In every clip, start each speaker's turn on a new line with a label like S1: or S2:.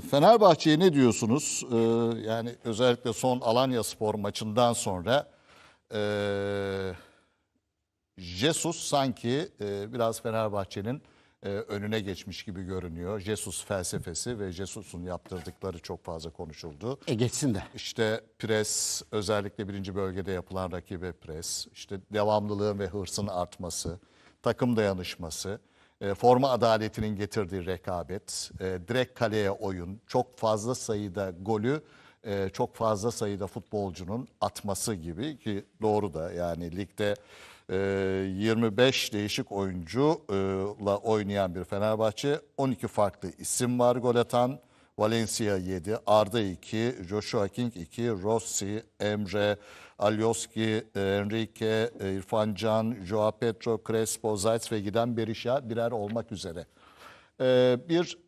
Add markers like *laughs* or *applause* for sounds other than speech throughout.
S1: Fenerbahçe'ye ne diyorsunuz? Ee, yani özellikle son Alanya Spor maçından sonra ee, Jesus sanki ee, biraz Fenerbahçe'nin ee, önüne geçmiş gibi görünüyor. Jesus felsefesi ve Jesus'un yaptırdıkları çok fazla konuşuldu.
S2: E geçsin de.
S1: İşte pres, özellikle birinci bölgede yapılan rakibe pres, işte devamlılığın ve hırsın artması, takım dayanışması, e, forma adaletinin getirdiği rekabet, e, direkt kaleye oyun, çok fazla sayıda golü, e, çok fazla sayıda futbolcunun atması gibi ki doğru da yani ligde e, 25 değişik oyuncuyla oynayan bir Fenerbahçe, 12 farklı isim var gol atan. Valencia 7, Arda 2, Joshua King 2, Rossi, Emre, Alioski, e, Enrique, e, İrfan Can, Joao Pedro, Crespo, Zayt ve giden Berisha birer olmak üzere. E, Bir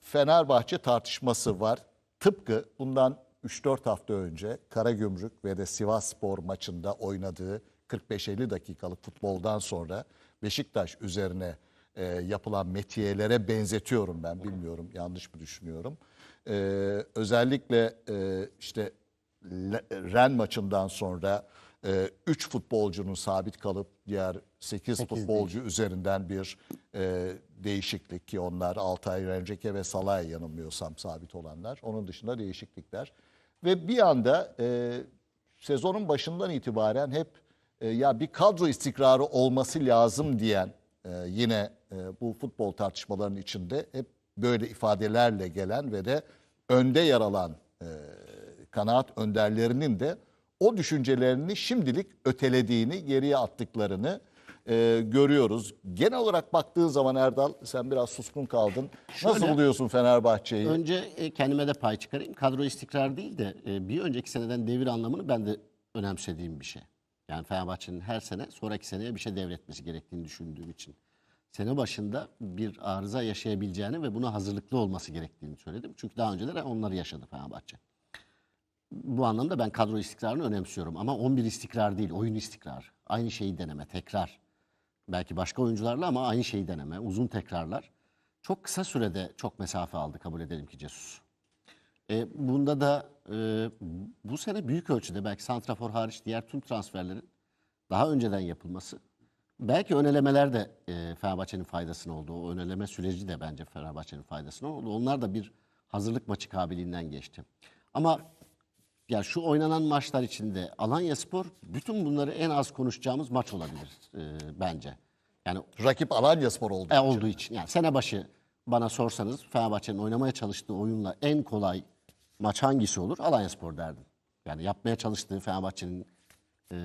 S1: Fenerbahçe tartışması var. Tıpkı bundan 3-4 hafta önce Karagümrük ve de Sivasspor maçında oynadığı 45-50 dakikalık futboldan sonra Beşiktaş üzerine e, yapılan metiyelere benzetiyorum ben. Bilmiyorum yanlış mı düşünüyorum. E, özellikle e, işte Ren maçından sonra 3 futbolcunun sabit kalıp diğer 8 futbolcu üzerinden bir e, değişiklik ki onlar Altay Renceke ve Salah'a yanılmıyorsam sabit olanlar. Onun dışında değişiklikler. Ve bir anda e, sezonun başından itibaren hep e, ya bir kadro istikrarı olması lazım diyen e, yine e, bu futbol tartışmalarının içinde hep böyle ifadelerle gelen ve de önde yer alan e, kanaat önderlerinin de o düşüncelerini şimdilik ötelediğini, geriye attıklarını e, görüyoruz. Genel olarak baktığın zaman Erdal sen biraz suskun kaldın. Nasıl
S2: Şöyle-
S1: buluyorsun Fenerbahçe'yi?
S2: Önce e, kendime de pay çıkarayım. Kadro istikrar değil de e, bir önceki seneden devir anlamını ben de önemsediğim bir şey. Yani Fenerbahçe'nin her sene sonraki seneye bir şey devretmesi gerektiğini düşündüğüm için. Sene başında bir arıza yaşayabileceğini ve buna hazırlıklı olması gerektiğini söyledim. Çünkü daha önceleri onları yaşadı Fenerbahçe. Bu anlamda ben kadro istikrarını önemsiyorum. Ama 11 istikrar değil, oyun istikrar. Aynı şeyi deneme, tekrar. Belki başka oyuncularla ama aynı şeyi deneme, uzun tekrarlar. Çok kısa sürede çok mesafe aldı kabul edelim ki Jesus. E, bunda da e, bu sene büyük ölçüde belki Santrafor hariç diğer tüm transferlerin daha önceden yapılması. Belki önelemeler de e, Fenerbahçe'nin faydasına oldu. O öneleme süreci de bence Fenerbahçe'nin faydasına oldu. Onlar da bir hazırlık maçı kabiliğinden geçti. Ama ya şu oynanan maçlar içinde Alanya Spor bütün bunları en az konuşacağımız maç olabilir e, bence. Yani
S1: Rakip Alanya Spor oldu.
S2: e, olduğu için. Yani sene başı bana sorsanız Fenerbahçe'nin oynamaya çalıştığı oyunla en kolay maç hangisi olur? Alanyaspor derdim. Yani yapmaya çalıştığı Fenerbahçe'nin e,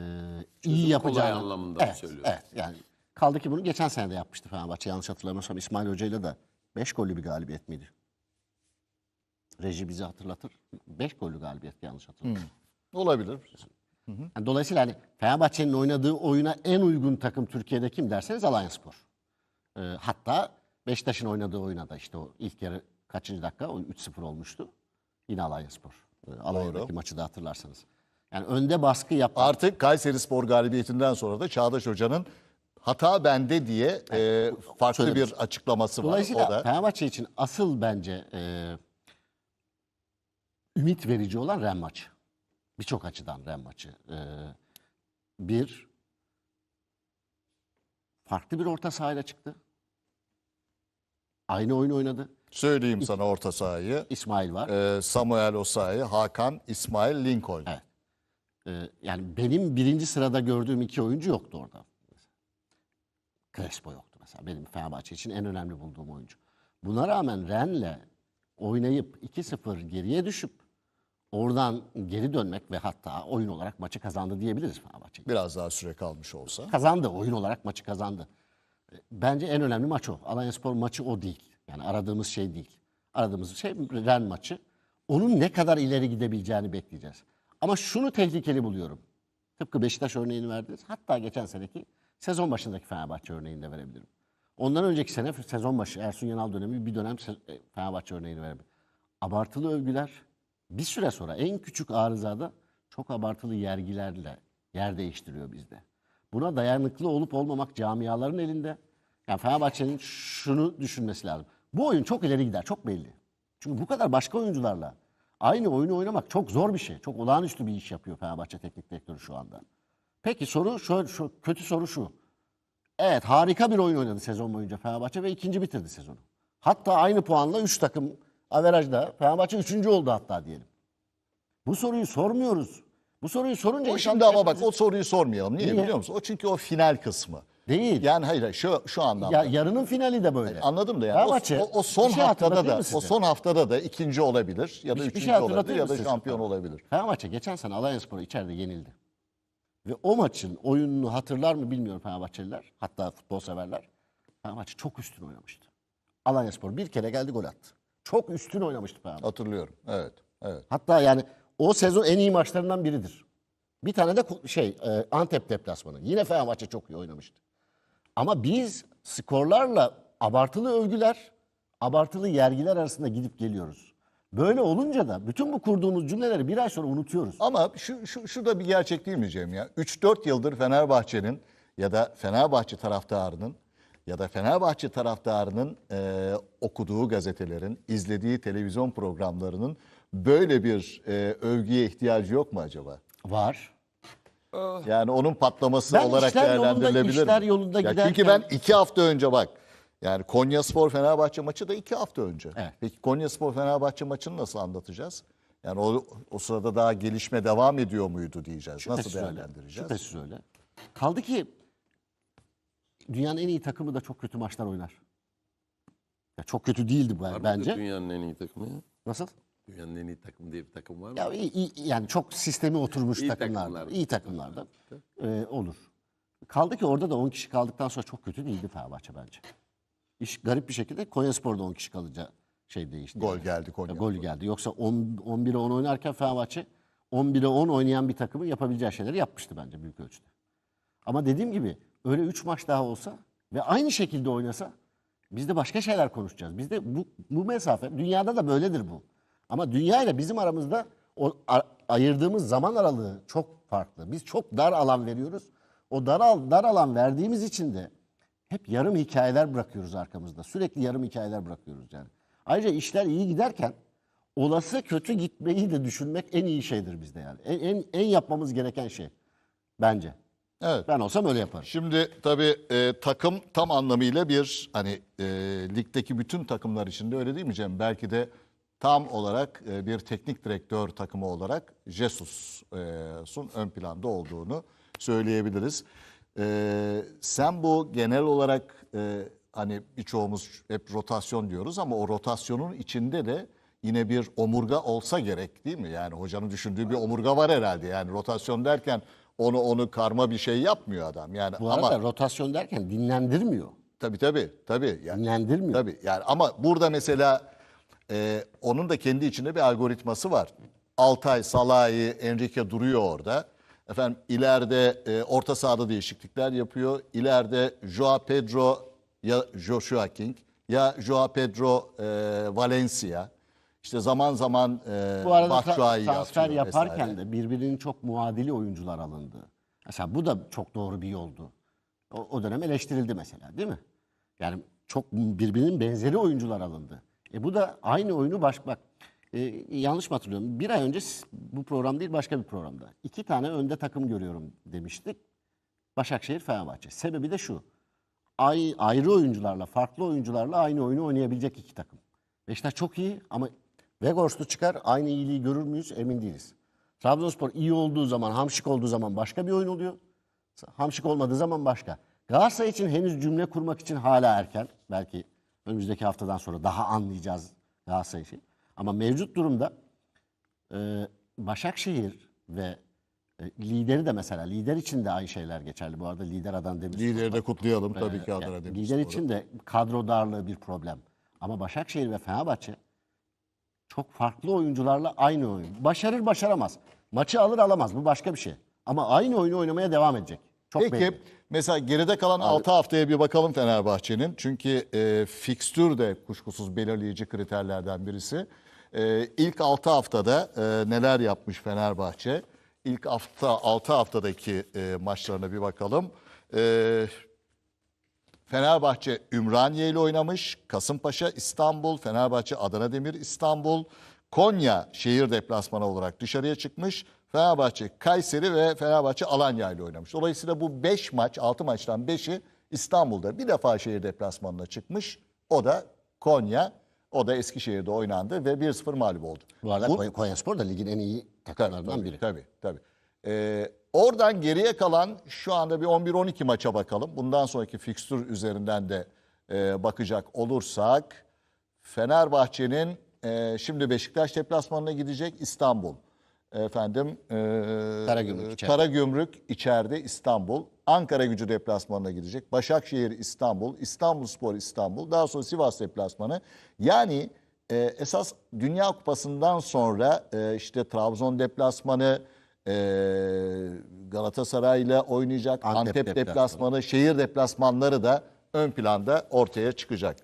S2: iyi yapacağı
S3: anlamında mı
S2: evet,
S3: söylüyorsun?
S2: Evet yani kaldı ki bunu geçen sene de yapmıştı Fenerbahçe yanlış hatırlamıyorsam İsmail Hoca ile de 5 gollü bir galibiyet miydi? Reji bizi hatırlatır. 5 gollü galibiyet yanlış hatırlamıyorum.
S1: Olabilir.
S2: Yani dolayısıyla hani Fenerbahçe'nin oynadığı oyuna en uygun takım Türkiye'de kim derseniz Alanyaspor. Ee, hatta Beşiktaş'ın oynadığı oyuna da işte o ilk yarı kaçıncı dakika? O 3-0 olmuştu. Yine Alanyaspor. Ee, Alanya'daki maçı da hatırlarsanız. Yani önde baskı yapan
S1: Artık Kayseri Spor galibiyetinden sonra da Çağdaş Hoca'nın hata bende diye e, farklı
S2: söylemiş.
S1: bir açıklaması var. O
S2: Dolayısıyla
S1: da
S2: Fenerbahçe için asıl bence e, ümit verici olan Ren maçı. Birçok açıdan Ren maçı. E, bir, farklı bir orta sahayla çıktı. Aynı oyun oynadı.
S1: söyleyeyim sana orta sahayı.
S2: İsmail var.
S1: E, Samuel Osayi, Hakan, İsmail, Lincoln.
S2: Evet. E, yani benim birinci sırada gördüğüm iki oyuncu yoktu orada. Crespo yoktu mesela. Benim Fenerbahçe için en önemli bulduğum oyuncu. Buna rağmen Ren'le oynayıp 2-0 geriye düşüp oradan geri dönmek ve hatta oyun olarak maçı kazandı diyebiliriz Fenerbahçe.
S1: Biraz daha süre kalmış olsa.
S2: Kazandı, oyun olarak maçı kazandı. Bence en önemli maç o. Alanyaspor maçı o değil. Yani aradığımız şey değil. Aradığımız şey Ren maçı. Onun ne kadar ileri gidebileceğini bekleyeceğiz. Ama şunu tehlikeli buluyorum. Tıpkı Beşiktaş örneğini verdiniz. Hatta geçen seneki sezon başındaki Fenerbahçe örneğini de verebilirim. Ondan önceki sene sezon başı Ersun Yanal dönemi bir dönem e, Fenerbahçe örneğini verebilirim. Abartılı övgüler bir süre sonra en küçük arızada çok abartılı yergilerle yer değiştiriyor bizde. Buna dayanıklı olup olmamak camiaların elinde. Yani Fenerbahçe'nin şunu düşünmesi lazım. Bu oyun çok ileri gider, çok belli. Çünkü bu kadar başka oyuncularla aynı oyunu oynamak çok zor bir şey. Çok olağanüstü bir iş yapıyor Fenerbahçe Teknik Direktörü şu anda. Peki soru şu, şu kötü soru şu. Evet harika bir oyun oynadı sezon boyunca Fenerbahçe ve ikinci bitirdi sezonu. Hatta aynı puanla 3 takım averajda Fenerbahçe üçüncü oldu hatta diyelim. Bu soruyu sormuyoruz. Bu soruyu sorunca
S1: O şimdi ama bak
S2: hepimiz-
S1: o soruyu sormayalım. Niye,
S2: Niye?
S1: biliyor musun? O çünkü o final kısmı.
S2: değil.
S1: Yani hayır şu şu anlamda.
S2: Ya yarının finali de böyle.
S1: Anladım da yani.
S2: Fenerbahçe,
S1: o, o son
S2: şey
S1: haftada da o son haftada da ikinci olabilir ya da
S2: Bir- bir
S1: üçüncü
S2: şey
S1: olabilir ya da
S2: size?
S1: şampiyon olabilir.
S2: Fenerbahçe geçen sene Alanyaspor'u içeride yenildi. Ve o maçın oyununu hatırlar mı bilmiyorum Fenerbahçeliler. Hatta futbol severler. Fenerbahçe çok üstün oynamıştı. Alanyaspor bir kere geldi gol attı. Çok üstün oynamıştı Fenerbahçe.
S1: Hatırlıyorum. Evet. Evet.
S2: Hatta yani o sezon en iyi maçlarından biridir. Bir tane de şey e, Antep deplasmanı. Yine Fenerbahçe çok iyi oynamıştı. Ama biz skorlarla abartılı övgüler, abartılı yergiler arasında gidip geliyoruz. Böyle olunca da bütün bu kurduğumuz cümleleri bir ay sonra unutuyoruz.
S1: Ama şu, şu, şu da bir gerçek değil mi Cem ya? 3-4 yıldır Fenerbahçe'nin ya da Fenerbahçe taraftarının ya da Fenerbahçe taraftarının e, okuduğu gazetelerin, izlediği televizyon programlarının böyle bir e, övgüye ihtiyacı yok mu acaba?
S2: Var.
S1: Yani onun patlaması
S2: Ben
S1: olarak
S2: işler yolunda-
S1: değerlendirilebilir
S2: işler
S1: mi?
S2: yolunda
S1: Ya
S2: giderken-
S1: Çünkü ben iki hafta önce bak yani Konya Spor Fenerbahçe maçı da iki hafta önce.
S2: Evet.
S1: Peki Konya Spor Fenerbahçe maçını nasıl anlatacağız? Yani o, o sırada daha gelişme devam ediyor muydu diyeceğiz. nasıl
S2: Şüphesiz öyle.
S1: değerlendireceğiz?
S2: Şüphesiz öyle. Kaldı ki dünyanın en iyi takımı da çok kötü maçlar oynar. Ya çok kötü değildi bu
S3: Var mıdır
S2: bence.
S3: Dünyanın en iyi takımı ya.
S2: Nasıl?
S3: Dünyanın en iyi takımı diye bir takım var mı?
S2: Ya iyi, iyi- yani çok sistemi oturmuş
S3: İyi
S2: takımlar, iyi takımlardan e, olur. Kaldı ki orada da 10 kişi kaldıktan sonra çok kötü değildi Fenerbahçe bence. İş garip bir şekilde Konyaspor'da 10 kişi kalınca şey değişti.
S1: Gol geldi Konya.
S2: Ya, Gol geldi. Yoksa 10, 11'e 10 oynarken Fenerbahçe 11'e 10 oynayan bir takımın yapabileceği şeyleri yapmıştı bence büyük ölçüde. Ama dediğim gibi öyle 3 maç daha olsa ve aynı şekilde oynasa biz de başka şeyler konuşacağız. Bizde bu, bu mesafe dünyada da böyledir bu. Ama dünya ile bizim aramızda o ayırdığımız zaman aralığı çok farklı. Biz çok dar alan veriyoruz. O dar, dar alan verdiğimiz için de hep yarım hikayeler bırakıyoruz arkamızda. Sürekli yarım hikayeler bırakıyoruz yani. Ayrıca işler iyi giderken olası kötü gitmeyi de düşünmek en iyi şeydir bizde yani. En, en, en yapmamız gereken şey bence.
S1: Evet.
S2: Ben olsam öyle yaparım.
S1: Şimdi tabii e, takım tam anlamıyla bir hani e, ligdeki bütün takımlar içinde öyle değil mi Cem? Belki de tam olarak e, bir teknik direktör takımı olarak Jesus'un ön planda olduğunu söyleyebiliriz. E, sen bu genel olarak e, hani birçoğumuz hep rotasyon diyoruz ama o rotasyonun içinde de yine bir omurga olsa gerek değil mi? Yani hocanın düşündüğü bir omurga var herhalde. Yani rotasyon derken onu onu karma bir şey yapmıyor adam. Yani
S2: Bu arada
S1: ama
S2: rotasyon derken dinlendirmiyor.
S1: tabii tabii tabii. Yani,
S2: Dinlendirmiyor.
S1: tabii yani ama burada mesela e, onun da kendi içinde bir algoritması var. Altay, Salahi, Enrique duruyor orada. Efendim ileride e, orta sahada değişiklikler yapıyor. İleride Joao Pedro ya Joshua King ya Joao Pedro e, Valencia. İşte zaman zaman e,
S2: Bu arada tra-
S1: Batshuayi
S2: transfer yaparken
S1: vesaire.
S2: de birbirinin çok muadili oyuncular alındı. Mesela bu da çok doğru bir yoldu. O, o dönem eleştirildi mesela değil mi? Yani çok birbirinin benzeri oyuncular alındı. E bu da aynı oyunu baş bak. e, yanlış mı hatırlıyorum? Bir ay önce bu program değil başka bir programda. iki tane önde takım görüyorum demiştik. Başakşehir Fenerbahçe. Sebebi de şu. Ay, ayrı oyuncularla, farklı oyuncularla aynı oyunu oynayabilecek iki takım. Beşiktaş çok iyi ama Vegors'tu çıkar aynı iyiliği görür müyüz emin değiliz. Trabzonspor iyi olduğu zaman, hamşik olduğu zaman başka bir oyun oluyor. Hamşik olmadığı zaman başka. Galatasaray için henüz cümle kurmak için hala erken. Belki önümüzdeki haftadan sonra daha anlayacağız Galatasaray için. Ama mevcut durumda e, Başakşehir ve e, lideri de mesela lider için de aynı şeyler geçerli. Bu arada lider Adana Demirspor.
S1: Lideri de kutlayalım tabii ki Adana
S2: yani
S1: Demirspor'u.
S2: Lider için de kadro darlığı bir problem. Ama Başakşehir ve Fenerbahçe çok farklı oyuncularla aynı oyun. Başarır başaramaz. Maçı alır alamaz bu başka bir şey. Ama aynı oyunu oynamaya devam edecek. Çok
S1: Peki
S2: belli.
S1: mesela geride kalan 6 haftaya bir bakalım Fenerbahçe'nin. Çünkü e, fikstür de kuşkusuz belirleyici kriterlerden birisi. E, ilk 6 haftada e, neler yapmış Fenerbahçe? İlk hafta 6 haftadaki e, maçlarına bir bakalım. E, Fenerbahçe Ümraniye ile oynamış. Kasımpaşa İstanbul, Fenerbahçe Adana Demir İstanbul, Konya şehir deplasmanı olarak dışarıya çıkmış. Fenerbahçe Kayseri ve Fenerbahçe Alanya ile oynamış. Dolayısıyla bu 5 maç, 6 maçtan 5'i İstanbul'da. Bir defa şehir deplasmanına çıkmış. O da Konya. O da Eskişehir'de oynandı ve 1-0 mağlup oldu.
S2: Bu arada
S1: Bu-
S2: Konya- Konyaspor da ligin en iyi takımlarından biri.
S1: Tabii tabii. Ee, oradan geriye kalan şu anda bir 11-12 maça bakalım. Bundan sonraki fikstür üzerinden de e, bakacak olursak Fenerbahçe'nin e, şimdi Beşiktaş deplasmanına gidecek İstanbul. Efendim e,
S2: Karagümrük içeride.
S1: Karagümrük içeride İstanbul. Ankara gücü deplasmanına gidecek. Başakşehir İstanbul, İstanbulspor İstanbul, daha sonra Sivas deplasmanı. Yani e, esas Dünya Kupası'ndan sonra e, işte Trabzon deplasmanı, e, Galatasaray'la oynayacak,
S2: Antep
S1: Antep,
S2: deplasmanı.
S1: deplasmanı, şehir deplasmanları da ön planda ortaya çıkacak.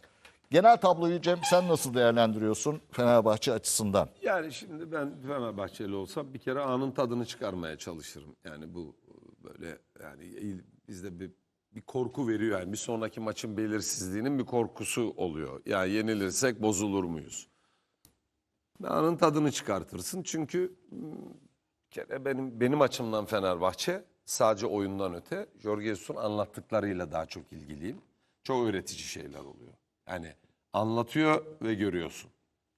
S1: Genel tabloyu Cem sen nasıl değerlendiriyorsun Fenerbahçe açısından?
S3: Yani şimdi ben Fenerbahçeli olsam bir kere anın tadını çıkarmaya çalışırım. Yani bu böyle yani bizde bir bir korku veriyor yani bir sonraki maçın belirsizliğinin bir korkusu oluyor. Yani yenilirsek bozulur muyuz? Anın tadını çıkartırsın çünkü hmm, kere benim benim açımdan Fenerbahçe sadece oyundan öte Jorge Jesus'un anlattıklarıyla daha çok ilgiliyim. Çok öğretici şeyler oluyor. Yani anlatıyor ve görüyorsun.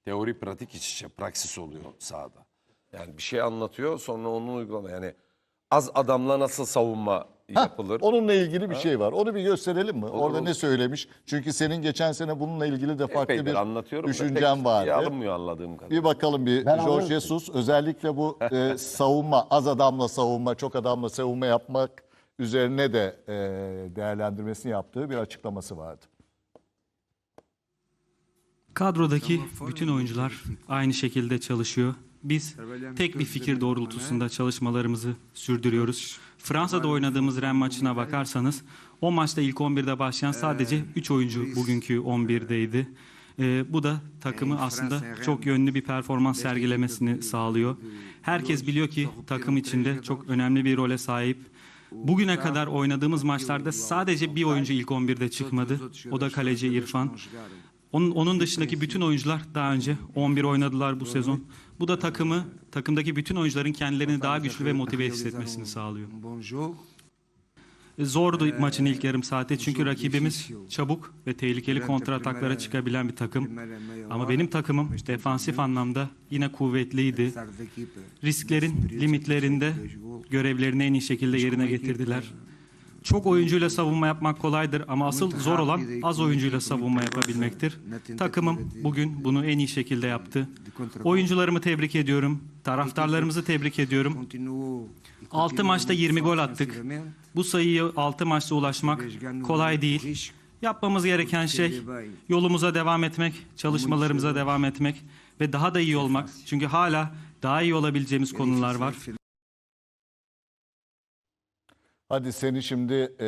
S3: Teori pratik iç içe, praksis oluyor sahada. Yani bir şey anlatıyor sonra onu uygulama. Yani az adamla nasıl savunma yapılır?
S1: Onunla ilgili bir şey var. Onu bir gösterelim mi? Orada ne söylemiş? Çünkü senin geçen sene bununla ilgili de farklı
S3: Epeydir
S1: bir
S3: anlatıyorum
S1: düşüncen vardı.
S3: alınmıyor anladığım kadarıyla.
S1: Bir bakalım bir
S2: Ben
S1: Jorge
S2: anladım.
S1: Jesus özellikle bu *laughs* e, savunma, az adamla savunma, çok adamla savunma yapmak üzerine de e, değerlendirmesini yaptığı bir açıklaması vardı.
S4: Kadrodaki bütün oyuncular aynı şekilde çalışıyor. Biz tek bir fikir doğrultusunda çalışmalarımızı sürdürüyoruz. Fransa'da oynadığımız Rennes maçına bakarsanız o maçta ilk 11'de başlayan sadece 3 oyuncu bugünkü 11'deydi. Ee, bu da takımı aslında çok yönlü bir performans sergilemesini sağlıyor. Herkes biliyor ki takım içinde çok önemli bir role sahip. Bugüne kadar oynadığımız maçlarda sadece bir oyuncu ilk 11'de çıkmadı. O da kaleci İrfan. Onun, onun dışındaki bütün oyuncular daha önce 11 oynadılar bu sezon. Bu da takımı, takımdaki bütün oyuncuların kendilerini daha güçlü ve motive hissetmesini sağlıyor. E, Zordu maçın ilk yarım saati çünkü rakibimiz çabuk ve tehlikeli kontrataklara çıkabilen bir takım. Ama benim takımım defansif anlamda yine kuvvetliydi. Risklerin limitlerinde görevlerini en iyi şekilde yerine getirdiler. Çok oyuncuyla savunma yapmak kolaydır ama asıl zor olan az oyuncuyla savunma yapabilmektir. Takımım bugün bunu en iyi şekilde yaptı. Oyuncularımı tebrik ediyorum. Taraftarlarımızı tebrik ediyorum. 6 maçta 20 gol attık. Bu sayıyı 6 maçta ulaşmak kolay değil. Yapmamız gereken şey yolumuza devam etmek, çalışmalarımıza devam etmek ve daha da iyi olmak. Çünkü hala daha iyi olabileceğimiz konular var.
S1: Hadi seni şimdi e,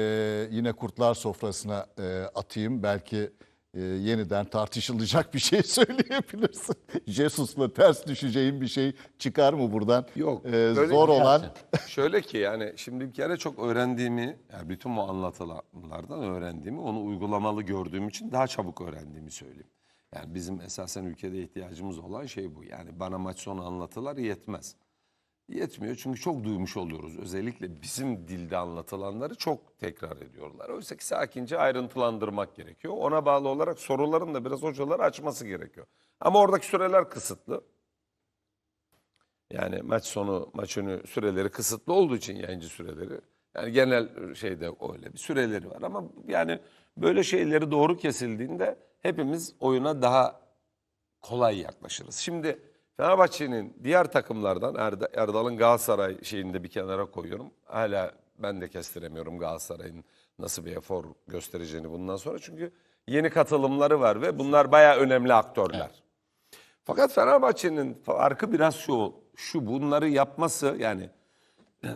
S1: yine kurtlar sofrasına e, atayım. Belki e, yeniden tartışılacak bir şey *laughs* söyleyebilirsin. Jesus'la ters düşeceğin bir şey çıkar mı buradan?
S3: Yok,
S1: E, zor
S3: bir-
S1: olan
S3: Şöyle ki yani şimdi bir kere çok öğrendiğimi, yani bütün bu anlatılanlardan öğrendiğimi, onu uygulamalı gördüğüm için daha çabuk öğrendiğimi söyleyeyim. Yani bizim esasen ülkede ihtiyacımız olan şey bu. Yani bana maç sonu anlatılar yetmez. Yetmiyor çünkü çok duymuş oluyoruz. Özellikle bizim dilde anlatılanları çok tekrar ediyorlar. Oysa ki sakince ayrıntılandırmak gerekiyor. Ona bağlı olarak soruların da biraz hocaları açması gerekiyor. Ama oradaki süreler kısıtlı. Yani maç sonu, maç önü süreleri kısıtlı olduğu için yayıncı süreleri. Yani genel şeyde öyle bir süreleri var ama yani böyle şeyleri doğru kesildiğinde hepimiz oyuna daha kolay yaklaşırız. Şimdi Fenerbahçe'nin diğer takımlardan Erd- Erdal'ın Galatasaray şeyini de bir kenara koyuyorum. Hala ben de kestiremiyorum Galatasaray'ın nasıl bir efor göstereceğini bundan sonra. Çünkü yeni katılımları var ve bunlar bayağı önemli aktörler. Fakat Fenerbahçe'nin farkı biraz şu, şu bunları yapması yani *clears throat*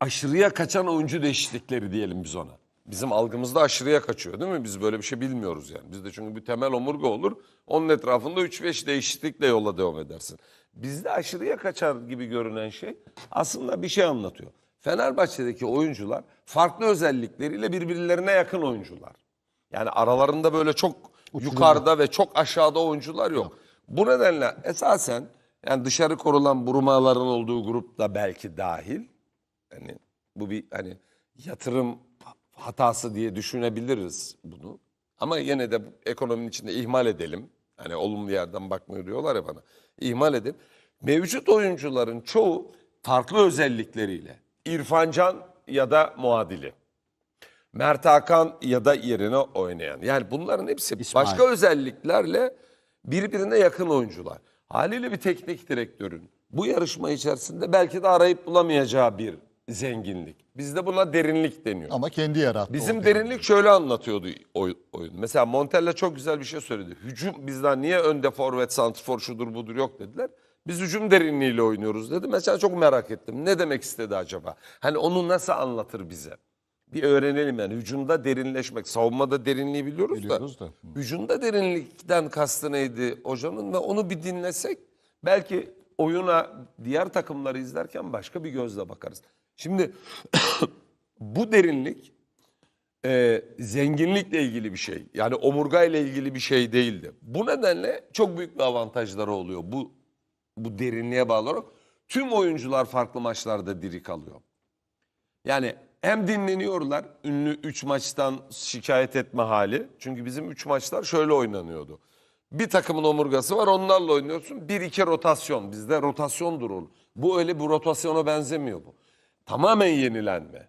S3: aşırıya kaçan oyuncu değişiklikleri diyelim biz ona. Bizim algımızda aşırıya kaçıyor değil mi? Biz böyle bir şey bilmiyoruz yani. Bizde çünkü bir temel omurga olur. Onun etrafında 3-5 değişiklikle yola devam edersin. Bizde aşırıya kaçar gibi görünen şey aslında bir şey anlatıyor. Fenerbahçe'deki oyuncular farklı özellikleriyle birbirlerine yakın oyuncular. Yani aralarında böyle çok yukarıda ve çok aşağıda oyuncular yok. Bu nedenle esasen yani dışarı korulan burumaların olduğu grup da belki dahil. Hani bu bir hani yatırım hatası diye düşünebiliriz bunu. Ama yine de ekonominin içinde ihmal edelim. Hani olumlu yerden bakmıyor diyorlar ya bana. İhmal edip mevcut oyuncuların çoğu farklı özellikleriyle İrfan Can ya da muadili. Mert Hakan ya da yerine oynayan. Yani bunların hepsi
S2: İsmail.
S3: başka özelliklerle birbirine yakın oyuncular. Haliyle bir teknik direktörün bu yarışma içerisinde belki de arayıp bulamayacağı bir zenginlik. Bizde buna derinlik deniyor.
S1: Ama kendi yarattı.
S3: Bizim
S1: o
S3: derinlik şöyle anlatıyordu oy- oyun. Mesela Montella çok güzel bir şey söyledi. Hücum bizden niye önde forvet, santrfor şudur budur yok dediler. Biz hücum derinliğiyle oynuyoruz dedi. Mesela çok merak ettim. Ne demek istedi acaba? Hani onu nasıl anlatır bize? Bir öğrenelim yani. Hücumda derinleşmek, savunmada derinliği biliyoruz,
S1: Biliyoruz
S3: da.
S1: da.
S3: Hücumda derinlikten kastı neydi hocanın ve onu bir dinlesek belki oyuna diğer takımları izlerken başka bir gözle bakarız. Şimdi *coughs* bu derinlik e, zenginlikle ilgili bir şey. Yani omurga ile ilgili bir şey değildi. Bu nedenle çok büyük bir avantajları oluyor. Bu bu derinliğe bağlı olarak tüm oyuncular farklı maçlarda diri kalıyor. Yani hem dinleniyorlar ünlü 3 maçtan şikayet etme hali. Çünkü bizim 3 maçlar şöyle oynanıyordu. Bir takımın omurgası var onlarla oynuyorsun. Bir iki rotasyon. Bizde rotasyondur o. Bu öyle bu rotasyona benzemiyor bu. Tamamen yenilenme.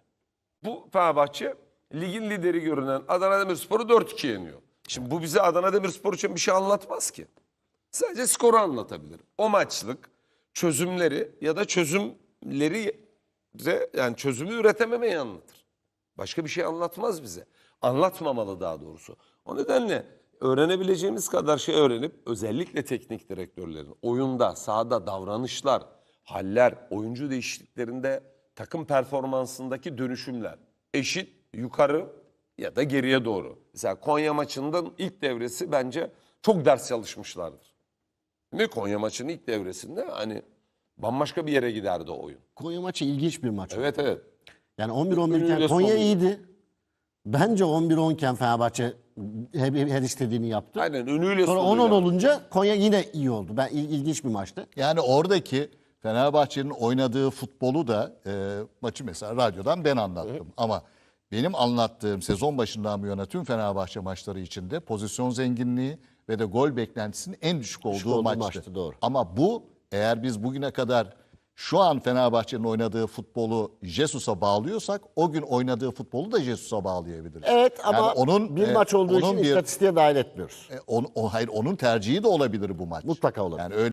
S3: Bu Fenerbahçe ligin lideri görünen Adana Demirspor'u 4-2 yeniyor. Şimdi bu bize Adana Demirspor için bir şey anlatmaz ki. Sadece skoru anlatabilir. O maçlık çözümleri ya da çözümleri de yani çözümü üretememeyi anlatır. Başka bir şey anlatmaz bize. Anlatmamalı daha doğrusu. O nedenle öğrenebileceğimiz kadar şey öğrenip özellikle teknik direktörlerin oyunda, sahada davranışlar, haller, oyuncu değişikliklerinde takım performansındaki dönüşümler eşit yukarı ya da geriye doğru. Mesela Konya maçının ilk devresi bence çok ders çalışmışlardır. Ne Konya maçının ilk devresinde hani bambaşka bir yere giderdi o oyun.
S2: Konya maçı ilginç bir maç. oldu.
S3: Evet evet.
S2: Yani 11-11
S3: Önüyle
S2: iken Konya
S3: sonuydu.
S2: iyiydi. Bence 11-10 iken Fenerbahçe her, her istediğini yaptı.
S3: Aynen önüyle
S2: Sonra 10-10
S3: sonuyla.
S2: olunca Konya yine iyi oldu. Ben il- ilginç bir maçtı.
S1: Yani oradaki Fenerbahçe'nin oynadığı futbolu da e, maçı mesela radyodan ben anlattım. Ama benim anlattığım sezon başından bu yana tüm Fenerbahçe maçları içinde pozisyon zenginliği ve de gol beklentisinin en düşük olduğu,
S2: olduğu
S1: maçtı.
S2: maçtı, doğru.
S1: Ama bu eğer biz bugüne kadar şu an Fenerbahçe'nin oynadığı futbolu Jesus'a bağlıyorsak o gün oynadığı futbolu da Jesus'a bağlayabiliriz.
S2: Evet ama
S1: Yani onun,
S2: bir
S1: e,
S2: maç olduğu
S1: onun
S2: için
S1: bir-
S2: istatistiğe dahil etmiyoruz.
S1: e, on- o, hayır onun tercihi de olabilir bu maç.
S2: Mutlaka olabilir.
S1: Yani öyle